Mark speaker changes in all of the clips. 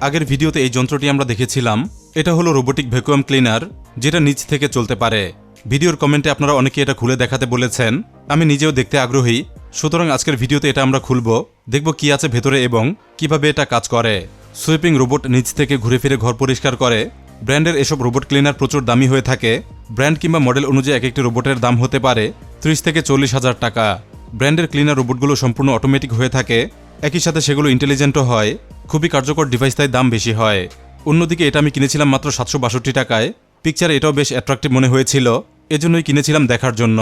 Speaker 1: আগের ভিডিওতে এই যন্ত্রটি আমরা দেখেছিলাম। এটা হলো রোবোটিক ভ্যাকুয়াম ক্লিনার যেটা নিচ থেকে চলতে পারে। ভিডিওর কমেন্টে আপনারা অনেকে এটা খুলে দেখাতে বলেছেন। আমি নিজেও দেখতে আগ্রহী। সুতরাং আজকের ভিডিওতে এটা আমরা খুলব। দেখব কি আছে ভেতরে এবং কীভাবে এটা কাজ করে। সুইপিং রোবট নিচ থেকে ঘুরে ফিরে ঘর পরিষ্কার করে। ব্র্যান্ডের এসব রোবট ক্লিনার প্রচুর দামি হয়ে থাকে। ব্র্যান্ড কিংবা মডেল অনুযায়ী এক একটি রোবটের দাম হতে পারে ত্রিশ থেকে চল্লিশ হাজার টাকা। ব্র্যান্ডের ক্লিনার রোবটগুলো সম্পূর্ণ অটোমেটিক হয়ে থাকে। একই সাথে সেগুলো ইন্টেলিজেন্টও হয়, খুবই কার্যকর ডিভাইস তাই দাম বেশি হয়। অন্যদিকে এটা আমি কিনেছিলাম মাত্র সাতশো বাষট্টি টাকায়। পিকচার এটাও বেশ অ্যাট্রাকটিভ মনে হয়েছিল, এজন্যই কিনেছিলাম দেখার জন্য।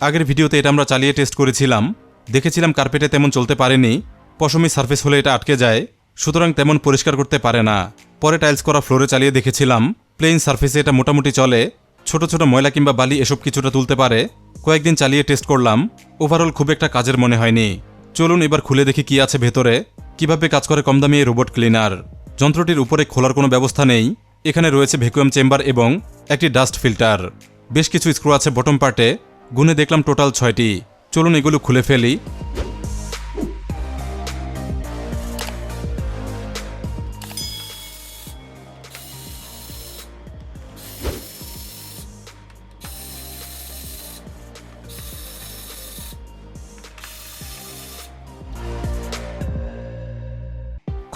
Speaker 1: আগের ভিডিওতে এটা আমরা চালিয়ে টেস্ট করেছিলাম। দেখেছিলাম কার্পেটে তেমন চলতে পারেনি, পশমি সার্ফেস হলে এটা আটকে যায়, সুতরাং তেমন পরিষ্কার করতে পারে না। পরে টাইলস করা ফ্লোরে চালিয়ে দেখেছিলাম প্লেন সার্ফেসে এটা মোটামুটি চলে, ছোট ছোট ময়লা কিংবা বালি এসব কিছুটা তুলতে পারে। কয়েকদিন চালিয়ে টেস্ট করলাম ওভারঅল খুব একটা কাজের মনে হয়নি। চলুন এবার খুলে দেখি কি আছে ভেতরে। কীভাবে কাজ করে কম দামি এই রোবট ক্লিনার? যন্ত্রটির উপরে খোলার কোনো ব্যবস্থা নেই। এখানে রয়েছে ভ্যাকুয়াম চেম্বার এবং একটি ডাস্ট ফিল্টার। বেশ কিছু স্ক্রু আছে বটম পার্টে। গুনে দেখলাম টোটাল ছয়টি। চলুন এগুলো খুলে ফেলি।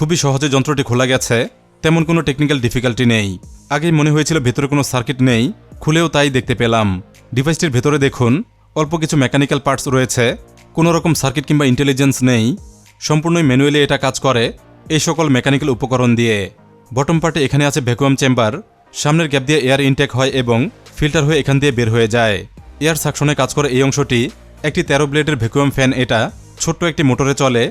Speaker 1: খুবই সহজে যন্ত্রটি খোলা গেছে। তেমন কোনো টেকনিক্যাল ডিফিকাল্টি নেই। আগেই মনে হয়েছিল ভেতরে কোনো সার্কিট নেই। খুলেও তাই দেখতে পেলাম। ডিভাইসটির ভেতরে দেখুন, অল্প কিছু মেকানিক্যাল পার্টস রয়েছে। কোনো রকম সার্কিট কিংবা ইন্টেলিজেন্স নেই। সম্পূর্ণই ম্যানুয়ালি এটা কাজ করে এই সকল মেকানিক্যাল উপকরণ দিয়ে। বটম পার্টে এখানে আছে ভ্যাকুয়াম চেম্বার সামনের গ্যাপ দিয়ে এয়ার ইনটেক হয় এবং ফিল্টার হয়ে এখান দিয়ে বের হয়ে যায়। এয়ার সাকশনে কাজ করে এই অংশটি। একটি তেরো ব্লেডের ভ্যাকুয়াম ফ্যান এটা। ছোট্ট একটি মোটরে চলে।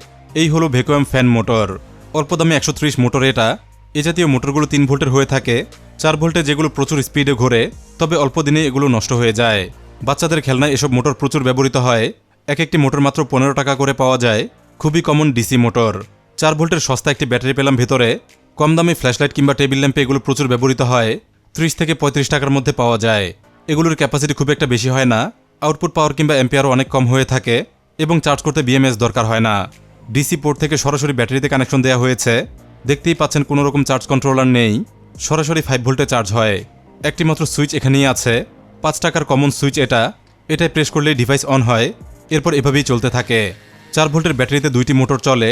Speaker 1: এই হলো ভ্যাকুয়াম ফ্যান মোটর অল্প দামে একশো ত্রিশ মোটর এটা। এ জাতীয় মোটরগুলো তিন ভোল্টের হয়ে থাকে। চার ভোল্টে যেগুলো প্রচুর স্পিডে ঘোরে, তবে অল্প দিনে এগুলো নষ্ট হয়ে যায়। বাচ্চাদের খেলনায় এসব মোটর প্রচুর ব্যবহৃত হয়। এক একটি মোটর মাত্র পনেরো টাকা করে পাওয়া যায়। খুবই কমন ডিসি মোটর। চার ভোল্টের সস্তা একটি ব্যাটারি পেলাম ভেতরে। কম দামে ফ্ল্যাশলাইট কিংবা টেবিল ল্যাম্পে এগুলো প্রচুর ব্যবহৃত হয়। ত্রিশ থেকে পঁয়ত্রিশ টাকার মধ্যে পাওয়া যায়। এগুলোর ক্যাপাসিটি খুব একটা বেশি হয় না। আউটপুট পাওয়ার কিংবা এম্পিয়ারও অনেক কম হয়ে থাকে এবং চার্জ করতে বিএমএস দরকার হয় না। ডিসি পোর্ট থেকে সরাসরি ব্যাটারিতে কানেকশন দেওয়া হয়েছে। দেখতেই পাচ্ছেন কোনো রকম চার্জ কন্ট্রোলার নেই। সরাসরি ফাইভ ভোল্টে চার্জ হয়। একটি মাত্র সুইচ এখানেই আছে। পাঁচ টাকার কমন সুইচ এটা। এটাই প্রেস করলেই ডিভাইস অন হয়। এরপর এভাবেই চলতে থাকে। চার ভোল্টের ব্যাটারিতে দুইটি মোটর চলে।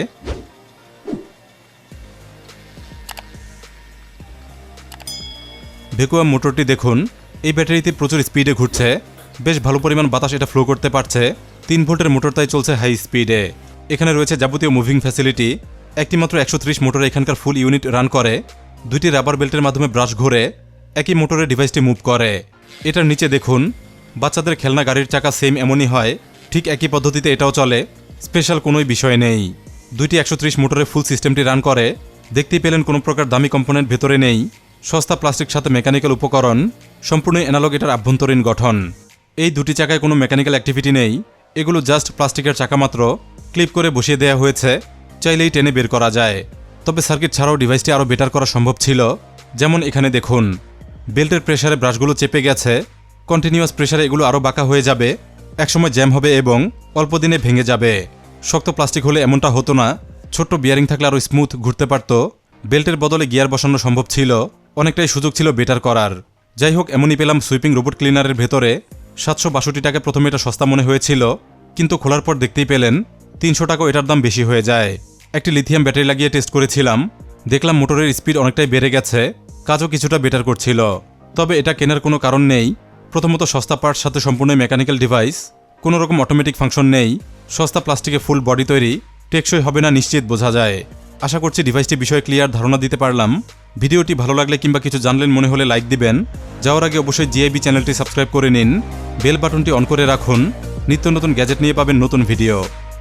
Speaker 1: ভেকুয়াম মোটরটি দেখুন। এই ব্যাটারিতে প্রচুর স্পিডে ঘুরছে। বেশ ভালো পরিমাণ বাতাস এটা ফ্লো করতে পারছে। তিন ভোল্টের মোটর তাই চলছে হাই স্পিডে এখানে রয়েছে যাবতীয় মুভিং ফ্যাসিলিটি একটি মাত্র একশো ত্রিশ মোটর এখানকার ফুল ইউনিট রান করে। দুইটি রাবার বেল্টের মাধ্যমে ব্রাশ ঘুরে। একই মোটরে ডিভাইসটি মুভ করে। এটার নিচে দেখুন, বাচ্চাদের খেলনা গাড়ির চাকা সেম এমনই হয়, ঠিক একই পদ্ধতিতে এটাও চলে। স্পেশাল কোনোই বিষয় নেই। দুইটি একশো ত্রিশ মোটরে ফুল সিস্টেমটি রান করে। দেখতেই পেলেন কোনো প্রকার দামি কম্পোনেন্ট ভেতরে নেই। সস্তা প্লাস্টিক সাথে মেকানিক্যাল উপকরণ, সম্পূর্ণ অ্যানালগ এটার আভ্যন্তরীণ গঠন। এই দুটি চাকায় কোনো মেকানিক্যাল অ্যাক্টিভিটি নেই। এগুলো জাস্ট প্লাস্টিকের চাকা মাত্র। ক্লিপ করে বসিয়ে দেওয়া হয়েছে, চাইলেই টেনে বের করা যায়। তবে সার্কিট ছাড়াও ডিভাইসটি আরও বেটার করা সম্ভব ছিল। যেমন এখানে দেখুন, বেল্টের প্রেসারে ব্রাশগুলো চেপে গেছে, কন্টিনিউয়াস প্রেসারে এগুলো আরও বাঁকা হয়ে যাবে, একসময় জ্যাম হবে এবং অল্প দিনে ভেঙে যাবে। শক্ত প্লাস্টিক হলে এমনটা হতো না, ছোট্ট বিয়ারিং থাকলে আরও স্মুথ ঘুরতে পারত। বেল্টের বদলে গিয়ার বসানো সম্ভব ছিল, অনেকটাই সুযোগ ছিল বেটার করার। যাই হোক, এমনই পেলাম সুইপিং রোবট ক্লিনারের ভেতরে। সাতশো বাষট্টি টাকা প্রথমে এটা সস্তা মনে হয়েছিল, কিন্তু খোলার পর দেখতেই পেলেন তিনশো টাকা এটার দাম বেশি হয়ে যায়। একটি লিথিয়াম ব্যাটারি লাগিয়ে টেস্ট করেছিলাম। দেখলাম মোটরের স্পিড অনেকটাই বেড়ে গেছে, কাজও কিছুটা বেটার করছিল। তবে এটা কেনার কোনো কারণ নেই। প্রথমত সস্তা পার্টস সাথে সম্পূর্ণ মেকানিক্যাল ডিভাইস কোনো রকম অটোমেটিক ফাংশন নেই, সস্তা প্লাস্টিকে ফুল বডি তৈরি, টেকসই হবে না নিশ্চিত বোঝা যায়। আশা করছি ডিভাইসটি বিষয়ে ক্লিয়ার ধারণা দিতে পারলাম। ভিডিওটি ভালো লাগলে কিংবা কিছু জানলেন মনে হলে লাইক দিবেন। যাওয়ার আগে অবশ্যই জিআইবি চ্যানেলটি সাবস্ক্রাইব করে নিন। বেল বাটনটি অন করে রাখুন। নিত্য নতুন গ্যাজেট নিয়ে পাবেন নতুন ভিডিও।